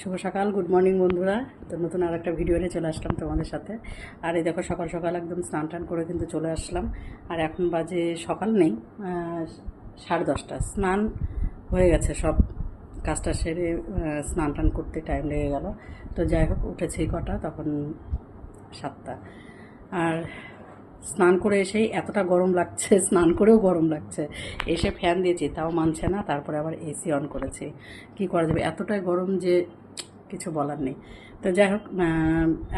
শুভ সকাল good morning বন্ধুরা। তো নতুন আর একটা ভিডিও নিয়ে চলে আসলাম তোমাদের সাথে। আর এই দেখো সকাল সকাল একদম স্নান টান করে কিন্তু চলে আসলাম। আর এখন বাজে সকাল নেই সাড়ে দশটা। স্নান হয়ে গেছে সব। কাজটা সেরে স্নান টান করতে টাইম লেগে গেল। তো যাই হোক, উঠেছি কটা, তখন সাতটা। আর স্নান করে এসেই এতটা গরম লাগছে, স্নান করেও গরম লাগছে। এসে ফ্যান দিয়েছি তাও মানছে না, তারপরে আবার এসি অন করেছি। কি করা যাবে? এতটাই গরম যে কিছু বলার নেই। তো যাই হোক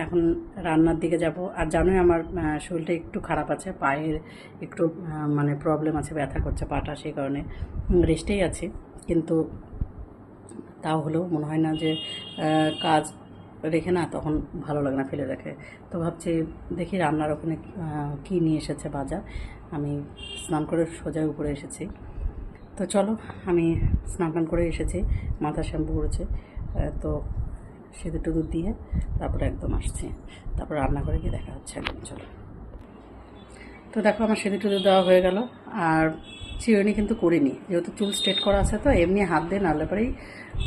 এখন রান্নার দিকে যাব। আর জানোই আমার শরীরটা একটু খারাপ আছে, পায়ের একটু মানে প্রবলেম আছে, ব্যথা করছে পাটা, সেই কারণে রেস্টেই আছি। কিন্তু তাও হলেও মনে হয় না যে কাজ রেখে না তখন ভালো লাগে না, ফেলে রেখে। তো ভাবছি দেখি রান্নার ওখানে কী নিয়ে এসেছে বাজার। আমি স্নান করে সোজা উপরে এসেছি। তো চলো, আমি স্নান টান করে এসেছি, মাথা শ্যাম্পু করেছে। তো সেদু টুদু দিয়ে তারপরে একদম আসছি। তারপর রান্না করে গিয়ে দেখা হচ্ছে। একদম চলো। তো দেখো, আমার সেদু টুদু দেওয়া হয়ে গেল। আর চিরুনি কিন্তু করিনি। যেহেতু চুল স্ট্রেট করা আছে, তো এমনি হাত দিয়ে নাড়লে পরেই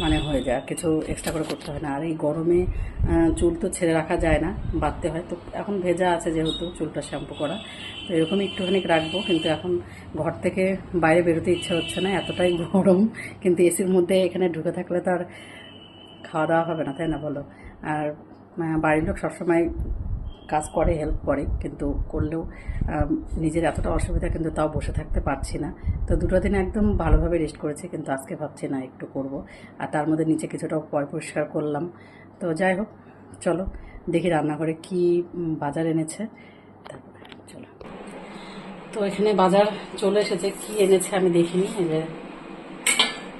মানে হয়ে যায়। কিছু এক্সট্রা করে করতে হয় না। আর এই গরমে চুল তো ছেড়ে রাখা যায় না, বাঁধতে হয়। তো এখন ভেজা আছে যেহেতু চুলটা শ্যাম্পু করা। তো এরকম একটুখানি রাখব। কিন্তু এখন ঘর থেকে বাইরে বেরোতে ইচ্ছে হচ্ছে না, এতটাই গরম। কিন্তু এসির মধ্যে এখানে ঢুকে থাকলে তো আর খাওয়া দাওয়া হবে না, তাই না বলো? আর বাড়ির লোক সবসময় কাজ করে হেল্প করে, কিন্তু করলেও নিজের এতটা অসুবিধা কিন্তু তাও বসে থাকতে পারছি না। তো দুটো দিন একদম ভালোভাবে রেস্ট করেছি, কিন্তু আজকে ভাবছি, না, একটু করব। আর তার মধ্যে নিচে কিছুটা পয় পরিষ্কার করলাম। তো যাই হোক, চলো, দেখি রান্নাঘরে কি বাজার এনেছে। তারপরে চলো। তো এখানে বাজার চলে এসেছে, কি এনেছে আমি দেখিনি, এই যে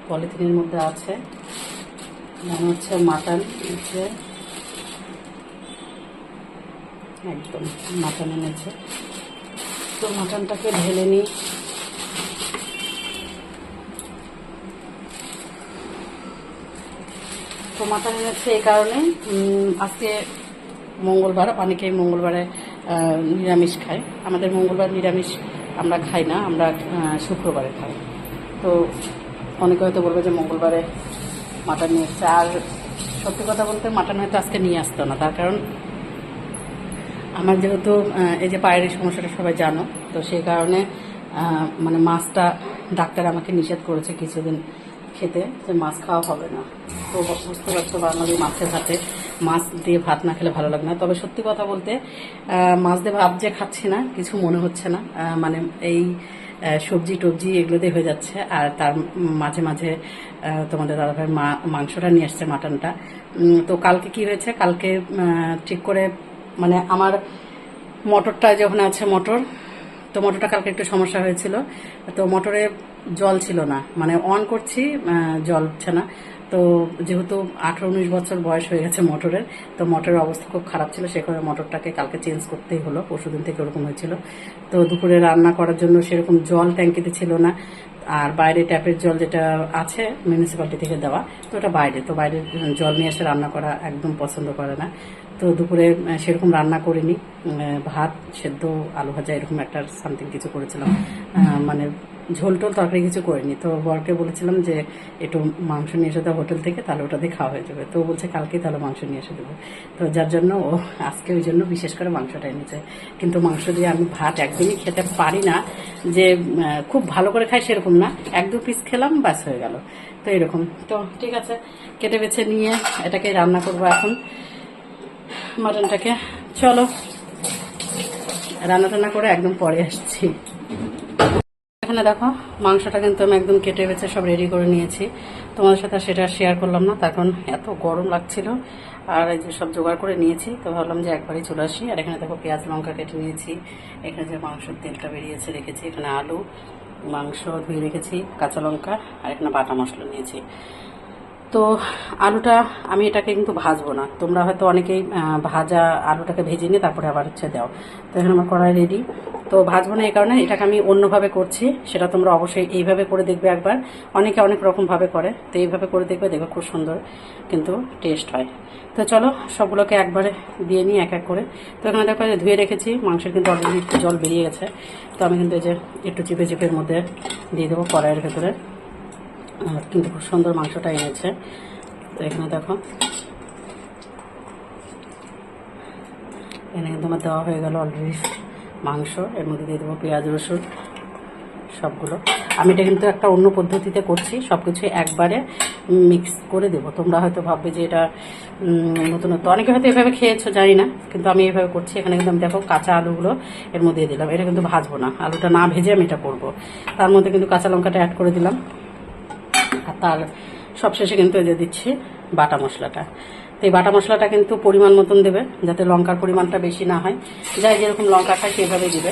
পলিথিনের মধ্যে আছে। মনে হচ্ছে মাটন, হচ্ছে একদম মাটন এনেছে। তো মাটনটাকে ঢেলে নিই। তো মাটন এনেছে এই কারণে আজকে মঙ্গলবার, অনেকেই মঙ্গলবারে নিরামিষ খায়। আমাদের মঙ্গলবার নিরামিষ আমরা খাই না, আমরা শুক্রবারে খাই। তো অনেকে হয়তো বলবে যে মঙ্গলবারে মাটন নিয়ে এসছে। আর সত্যি কথা বলতে মাটন হয়তো আজকে নিয়ে আসতো না। তার কারণ আমার যেহেতু এই যে পায়ের সমস্যাটা সবাই জানো, তো সেই কারণে মানে মাছটা ডাক্তার আমাকে নিষেধ করেছে কিছুদিন খেতে যে মাছ খাওয়া হবে না। তো বুঝতে পারছ বাঙালি মাছের ভাতে মাছ দিয়ে ভাত না খেলে ভালো লাগে না। তবে সত্যি কথা বলতে মাছ দিয়ে ভাত যে খাচ্ছি না, কিছু মনে হচ্ছে না। মানে এই সবজি টবজি এগুলো দিয়ে হয়ে যাচ্ছে। আর তার মাঝে মাঝে তোমাদের দাদাভাই মা, মাংসটা নিয়ে আসছে মাটনটা। তো কালকে কি হয়েছে? কালকে ঠিক করে মানে আমার মোটরটা যখন আছে মোটর তো মোটরটা কালকে একটু সমস্যা হয়েছিল। তো মোটরে জল ছিল না। মানে অন করছি জল হচ্ছে না। তো যেহেতু আঠারো উনিশ বছর বয়স হয়ে গেছে মোটরের তো মোটরের অবস্থা খুব খারাপ ছিল। সে কারণে মোটরটাকে কালকে চেঞ্জ করতেই হলো। পরশুদিন থেকে ওরকম হয়েছিল। তো দুপুরে রান্না করার জন্য সেরকম জল ট্যাঙ্কিতে ছিল না। আর বাইরে ট্যাপের জল যেটা আছে মিউনিসিপ্যালিটি থেকে দেওয়া, তো ওটা বাইরে। তো বাইরে জল নিয়ে এসে রান্না করা একদম পছন্দ করে না। তো দুপুরে সেরকম রান্না করিনি। ভাত, সেদ্ধ, আলু ভাজা, এরকম একটা সামথিং কিছু করেছিলাম। মানে ঝোল টোল তরকারি কিছু করিনি। তো বরকে বলেছিলাম যে, একটু মাংস নিয়ে এসে দাও হোটেল থেকে, তাহলে ওটা দিয়ে খাওয়া হয়ে যাবে। তো বলছে, কালকেই তাহলে মাংস নিয়ে এসে দেবো। তো যার জন্য ও আজকে ওই জন্য বিশেষ করে মাংসটা এনেছে। কিন্তু মাংস দিয়ে আমি ভাত একদমই খেতে পারি না যে খুব ভালো করে খাই সেরকম না। এক দু পিস খেলাম, ব্যাস হয়ে গেল। তো এরকম। তো ঠিক আছে, কেটে বেছে নিয়ে এটাকে রান্না করব এখন। মাটনটাকে। চলো, রান্না টান্না করে একদম পরে আসছি। এখানে দেখো, মাংসটা কিন্তু আমি একদম কেটে বেছে সব রেডি করে নিয়েছি। তোমাদের সাথে সেটা শেয়ার করলাম না তখন এত গরম লাগছিল। আর এই যে সব জোগাড় করে নিয়েছি, তো ভাবলাম যে একবারই চলে আসি। আর এখানে দেখো পেঁয়াজ, লঙ্কা কেটে নিয়েছি। এখানে যে মাংসের তেলটা বেরিয়েছে, রেখেছি। এখানে আলু, মাংস ধুয়ে রেখেছি, কাঁচা লঙ্কা, আর এখানে বাটা মশলা নিয়েছি। তো আলুটা আমি এটাকে কিন্তু ভাজবো না। তোমরা হয়তো অনেকেই ভাজা আলুটাকে ভেজে নিয়ে তারপরে আবার হচ্ছে দাও। তো এখানে আমার কড়াই রেডি তো ভাজবো না এই কারণে, এটাকে আমি অন্যভাবে করছি। সেটা তোমরা অবশ্যই এইভাবে করে দেখবে একবার। অনেকে অনেক রকমভাবে করে। তো এইভাবে করে দেখবে দেখবে খুব সুন্দর কিন্তু টেস্ট হয়। তো চলো, সবগুলোকে একবারে দিয়ে নিই এক এক করে। তো এখানে দেখো ধুয়ে রেখেছি। মাংসের কিন্তু অলরেডি একটু জল বেরিয়ে গেছে। তো আমি কিন্তু এই যে একটু চিপে চিপের মধ্যে দিয়ে দেবো কড়াইয়ের ভেতরে। কিন্তু খুব সুন্দর মাংসটা এনেছে। তো এখানে দেখো। এখানে কিন্তু আমার দেওয়া হয়ে গেল অলরেডি মাংস। এর মধ্যে দিয়ে দেবো পেঁয়াজ, রসুন, সবগুলো। আমি এটা কিন্তু একটা অন্য পদ্ধতিতে করছি সব কিছু একবারে মিক্স করে দেবো। তোমরা হয়তো ভাববে যে এটা নতুনত্ব। অনেকে হয়তো এভাবে খেয়েছো, জানি না। কিন্তু আমি এভাবে করছি। এখানে কিন্তু আমি দেখো কাঁচা আলুগুলো এর মধ্যে দিলাম। এটা কিন্তু ভাজবো না। আলুটা না ভেজে আমি এটা করব। তার মধ্যে কিন্তু কাঁচা লঙ্কাটা অ্যাড করে দিলাম। আর তার সবশেষে কিন্তু যে দিচ্ছি বাটা মশলাটা। তো এই বাটা মশলাটা কিন্তু পরিমাণ মতন দেবে, যাতে লঙ্কার পরিমাণটা বেশি না হয়। যাই যেরকম লঙ্কাটা সেভাবে দিবে।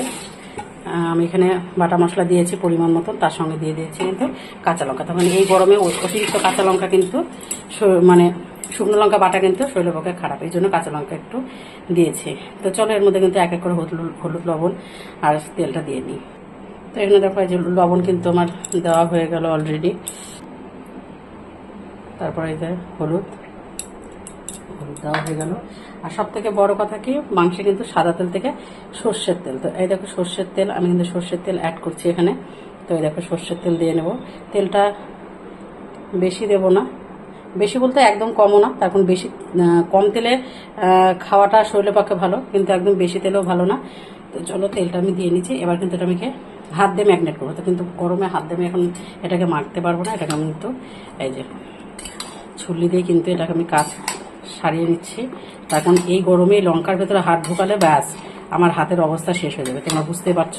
আমি এখানে বাটা মশলা দিয়েছি পরিমাণ মতন, তার সঙ্গে দিয়ে দিয়েছি কিন্তু কাঁচা লঙ্কা। তখন এই গরমে অতিরিক্ত কাঁচা লঙ্কা কিন্তু মানে শুকনো লঙ্কা বাটা কিন্তু শরীরের পক্ষে খারাপ, এই জন্য কাঁচা লঙ্কা একটু দিয়েছি। তো চলো, এর মধ্যে কিন্তু এক এক করে হলুদ হলুদ লবণ আর তেলটা দিয়ে নিই। তো এখানে দেখো এই যে লবণ কিন্তু আমার দেওয়া হয়ে গেল অলরেডি তারপরে এই যে হলুদ হলুদ দেওয়া হয়ে গেল। আর সব থেকে বড় কথা কি, মাংসে কিন্তু সাদা তেল থেকে সর্ষের তেল। তো এই দেখো সর্ষের তেল, আমি কিন্তু সর্ষের তেল অ্যাড করছি এখানে। তো এই দেখো সর্ষের তেল দিয়ে নেব। তেলটা বেশি দেব না। বেশি বলতে একদম কমও না তখন বেশি কম তেলে খাওয়াটা শরীরের পক্ষে ভালো, কিন্তু একদম বেশি তেলেও ভালো না। তো চলো তেলটা আমি দিয়ে নিচ্ছি। এবার কিন্তু এটা আমি হাত দিয়ে ম্যাগনেট করব। তো কিন্তু গরমে হাত দিয়ে এখন এটাকে মাখতে পারব না, এটাকে আমি কিন্তু, এই যে ছুলি দিয়ে কিন্তু এটাকে আমি কাজ সারিয়ে নিচ্ছি। তখন এই গরমে লঙ্কার ভেতরে হাত ঢোকালে ব্যাস, আমার হাতের অবস্থা শেষ হয়ে যাবে, তোমরা বুঝতেই পারছ।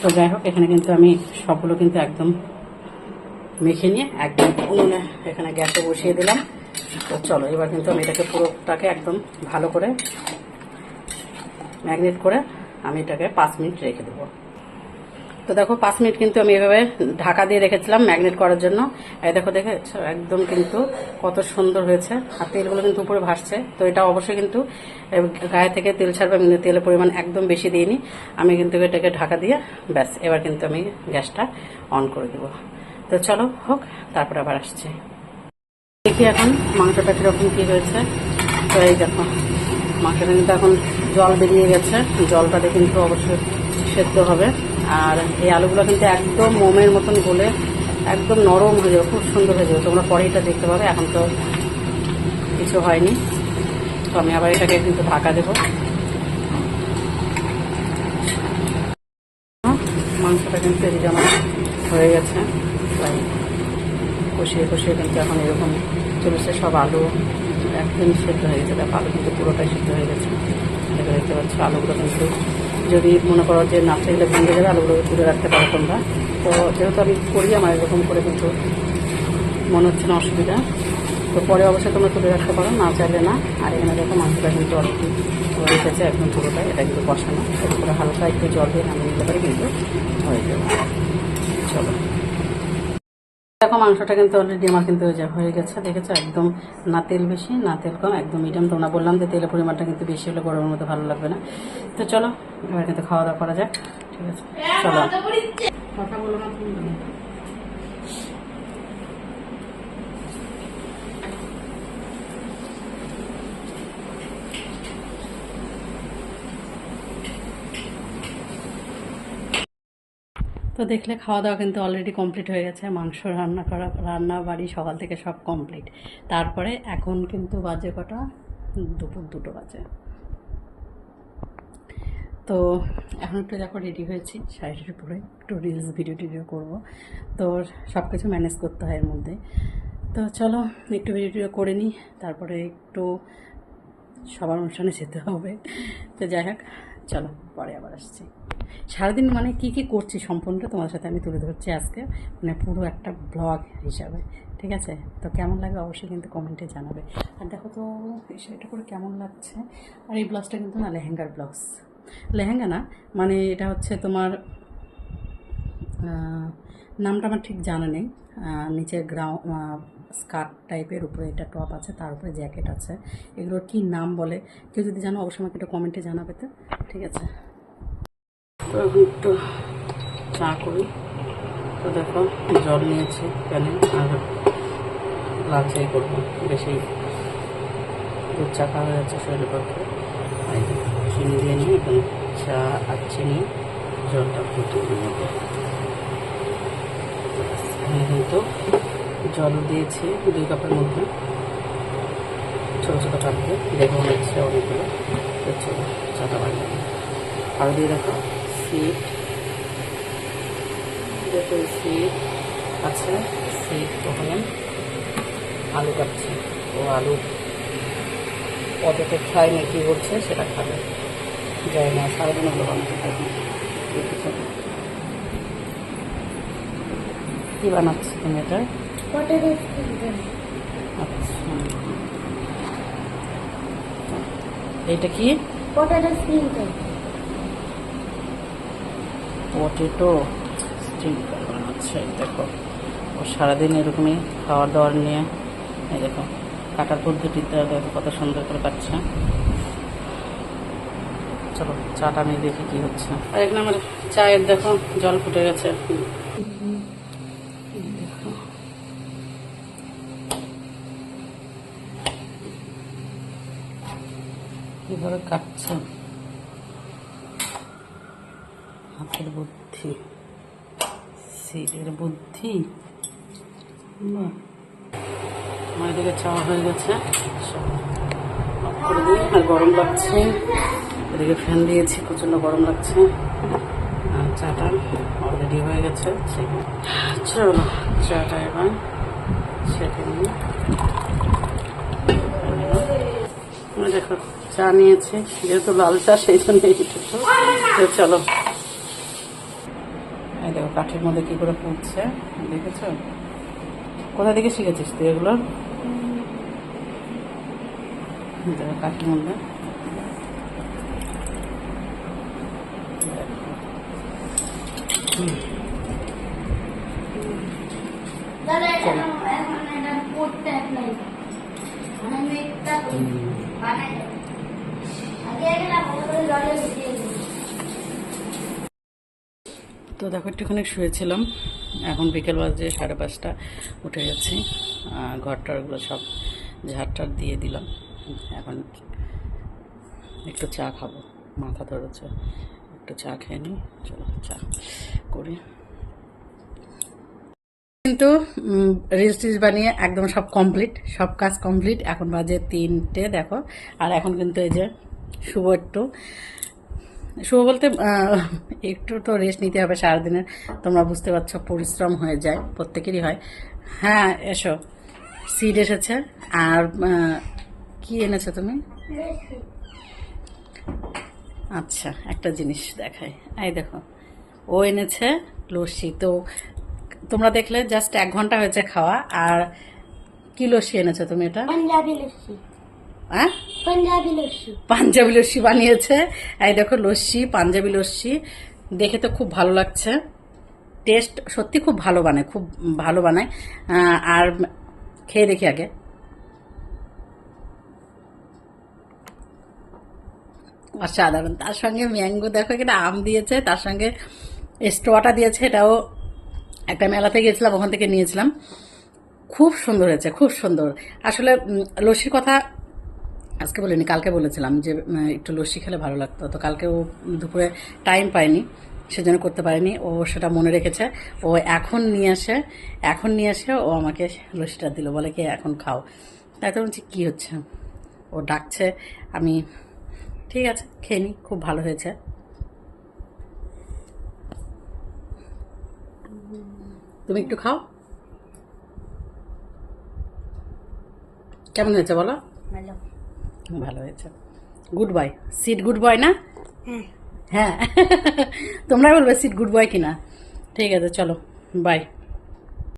তো যাই হোক, এখানে কিন্তু আমি সবগুলো কিন্তু একদম মেখে নিয়ে একদম উনুনে এখানে গ্যাসে বসিয়ে দিলাম। তো চলো, এবার কিন্তু আমি এটাকে পুরোটাকে একদম ভালো করে ম্যাগনেট করে আমি এটাকে পাঁচ মিনিট রেখে দেবো। তো দেখো, পাঁচ মিনিট কিন্তু আমি এভাবে ঢাকা দিয়ে রেখেছিলাম ম্যাগনেট করার জন্য। এই দেখো, দেখে একদম কিন্তু কত সুন্দর হয়েছে। আর তেলগুলো কিন্তু উপরে ভাসছে। তো এটা অবশ্যই কিন্তু গায়ে থেকে তেল ছাড়বে কিন্তু তেলের পরিমাণ একদম বেশি দিইনি। আমি কিন্তু এটাকে ঢাকা দিয়ে, ব্যাস, এবার কিন্তু আমি গ্যাসটা অন করে দেবো। তো চলো, হোক, তারপরে আবার আসছি। দেখি এখন মাংসটা কীরকম কী হয়েছে। তো এই দেখো, মাংসটা কিন্তু এখন জল বেরিয়ে গেছে। জলটাতে কিন্তু অবশ্যই সেদ্ধ হবে। আর এই আলুগুলো কিন্তু একদম মোমের মতন গলে একদম নরম হয়ে যাবে, খুব সুন্দর হয়ে যাবে। তোমরা পরে এটা দেখতে পাবে, এখন তো কিছু হয়নি। তো আমি আবার এটাকে কিন্তু ঢাকা দেবো। মাংসটা কিন্তু এদিকে আমার হয়ে গেছে কষিয়ে কষিয়ে কিন্তু এখন এরকম চলেছে, সব আলু একদম সেদ্ধ হয়ে গেছে। দেখো, আলু কিন্তু পুরোটাই সেদ্ধ হয়ে গেছে। দেখে দেখতে পাচ্ছ, আলুগুলো কিন্তু যদি মনে করো যে না চাইলে ভেঙে যাবে, আলুগুলো তুলে রাখতে পারো তোমরা। তো যেহেতু আমি করি আমার এরকম করে কিন্তু মনে হচ্ছে না অসুবিধা। তো পরে অবশ্যই তোমরা তুলে রাখতে পারো, না চাইলে না। আর এখানে দেখো মাংসটা কিন্তু অল্প গেছে একদম পুরোটাই, এটা কিন্তু বসানো এর উপরে হালকা একটু জল দিয়ে নামিয়ে নিতে পারি, কিন্তু হয়ে যাবে। চলো। দেখো মাংসটা কিন্তু অলরেডি আমার কিন্তু হয়ে গেছে। দেখেছ? একদম না তেল বেশি না তেল কম একদম মিডিয়াম তোমরা বললাম যে তেলের পরিমাণটা কিন্তু বেশি হলে গরমের মতো ভালো লাগবে না। তো চলো এবার কিন্তু খাওয়া দাওয়া করা যাক। ঠিক আছে? চলো। কথা বলো না তুমি তো দেখলে খাওয়া দাওয়া কিন্তু অলরেডি কমপ্লিট হয়ে গেছে। মাংস রান্না করা, রান্না বাড়ি সকাল থেকে সব কমপ্লিট তারপরে এখন কিন্তু বাজে কটা? দুপুর দুটো বাজে। তো এখন একটু দেখো রেডি হয়েছি। শাড়িটির পরে একটু রিলস ভিডিও টিডিও করব। তো সব কিছু ম্যানেজ করতে হয় এর মধ্যে। তো চলো একটু ভিডিও টিডিও করে নিই। তারপরে একটু সবার অনুষ্ঠানে যেতে হবে। তো যাই হোক। চলো, পরে আবার আসছি। সারাদিন মানে কি কি করছি সম্পূর্ণটা তোমার সাথে আমি তুলে ধরছি আজকে মানে পুরো একটা ব্লগ হিসাবে, ঠিক আছে? তো কেমন লাগে অবশ্যই কিন্তু কমেন্টে জানাবে। আর দেখো তো শাড়িটা করে কেমন লাগছে? আর এই ব্লাউজটা কিন্তু না লেহেঙ্গার ব্লাউজ। লেহেঙ্গা না মানে এটা হচ্ছে তোমার নামটা আমার ঠিক জানা নেই। নিচের নিচে গ্রাউ স্কার্ট টাইপের উপরে এটা টপ আছে, তার উপরে জ্যাকেট আছে। এগুলোর কি নাম বলে? কেউ যদি জানো, অবশ্যই আমাকে একটু কমেন্টে জানাবে তো। ঠিক আছে। তো এখন একটু চা করি। তো দেখো, জল নিয়েছি প্যানে, আর লাল চাই করব। বেশি দুধ চা খাওয়া যাচ্ছে শরীরের পক্ষে। চিনি দিয়ে নিয়ে এখানে চা আর চিনি, জলটা ফুটিয়ে নেব। কিন্তু জল দিয়েছি, দুই কাপের মধ্যে। ছোটো ছোটো টানবে দেখে মনে হচ্ছে অনেকগুলো চাটা নিই। আরও দিয়ে দেখো সিট দেখো সিট আছে। সিট ওখানে আলু কাটছে। ও আলু পটেটো ফ্রাই না, কী করছে সেটা খাবে। যায় না, সারাদিন ওগুলো বানাতে থাকি? কি বানাচ্ছি তুমি এটা? পটেটো আচ্ছা এইটা কি? পটেটো স্প্রিং পটেটো স্টিম এই দেখো। ও সারাদিন এরকমই খাওয়ার দাওয়ার নিয়ে এই দেখো কাটার পদ্ধতিতে দেখো কত সুন্দর করে কাটছে। চলো চাটা আমি দেখি কি হচ্ছে। আর এখানে আমার চায়ের দেখো জল ফুটে গেছে দেখো। কীভাবে কাটছে হাতের বুদ্ধি। সিটের বুদ্ধি। আমার এদিকে চাওয়া হয়ে গেছে। আর গরম লাগছে। এদিকে ফ্যান দিয়েছি, প্রচণ্ড গরম লাগছে। আর চাটা অলরেডি হয়ে গেছে চলো, চাটা এবার সেটা দেখো, চা নিয়েছি, যেহেতু লাল চা, সেই জন্য এইটুকু চলো। দেখো কাঠের মধ্যে কি করে ফুটছে দেখেছ? কোথা থেকে শিখেছিস তুই এগুলো? দেখো কাঠের মধ্যে। মানে আমি একটা বানাই দেবো। আগে একটা ভালো করে জলে ভিজিয়ে দিই তো দেখো, একটুখানি শুয়েছিলাম। এখন বিকেল বাজে সাড়ে পাঁচটা, উঠে গেছি। ঘরটারগুলো সব ঝাড়টার দিয়ে দিলাম। এখন একটু চা খাব। মাথা ধরেছে, একটু চা খেয়ে নিই। চলো, চা করি। কিন্তু রিলস টিলস বানিয়ে একদম সব কমপ্লিট সব কাজ কমপ্লিট এখন বাজে তিনটে, দেখো। আর এখন কিন্তু এই যে শুভ একটু। শুভ বলতে একটু তো রেস্ট নিতে হবে সারাদিনের। তোমরা বুঝতে পারছ পরিশ্রম হয়ে যায়, প্রত্যেকেরই হয়। হ্যাঁ এসো। সিড এসেছে। আর কি এনেছো তুমি? আচ্ছা একটা জিনিস দেখাই। এই দেখো, ও এনেছে লস্যি। তো তোমরা দেখলে জাস্ট এক ঘণ্টা হয়েছে খাওয়া, আর কি লস্যি এনেছো তুমি এটা? হ্যাঁ? পাঞ্জাবি লস্যি। পাঞ্জাবি লস্যি বানিয়েছে। এই দেখো লস্যি পাঞ্জাবি লস্যি। দেখে তো খুব ভালো লাগছে। টেস্ট সত্যি খুব ভালো বানায় খুব ভালো বানায়। আর খেয়ে দেখি আগে। অসাধারণ। তার সঙ্গে ম্যাঙ্গো দেখো এখানে আম দিয়েছে। তার সঙ্গে স্টোয়াটা দিয়েছে। এটাও একটা মেলাতে গিয়েছিলাম ওখান থেকে নিয়েছিলাম। খুব সুন্দর হয়েছে খুব সুন্দর। আসলে লস্যির কথা আজকে বলিনি, কালকে বলেছিলাম যে একটু লস্যি খেলে ভালো লাগতো। তো কালকে ও দুপুরে টাইম পায়নি সেজন্য করতে পারেনি। ও সেটা মনে রেখেছে। ও এখন নিয়ে আসে, এখন নিয়ে আসে, ও আমাকে লস্যিটা দিল, বলে কি এখন খাও। তাই তো বলছি, কী হচ্ছে? ও ডাকছে, আমি, ঠিক আছে, খেয়ে নি, খুব ভালো হয়েছে। তুমি একটু খাও। কেমন হয়েছে বলো? ভালো। ভালো হয়েছে। Good boy sit good boy না? হ্যাঁ। হ্যাঁ। তোমরা বলবে সিট গুড বয় কিনা। ঠিক আছে চলো বাই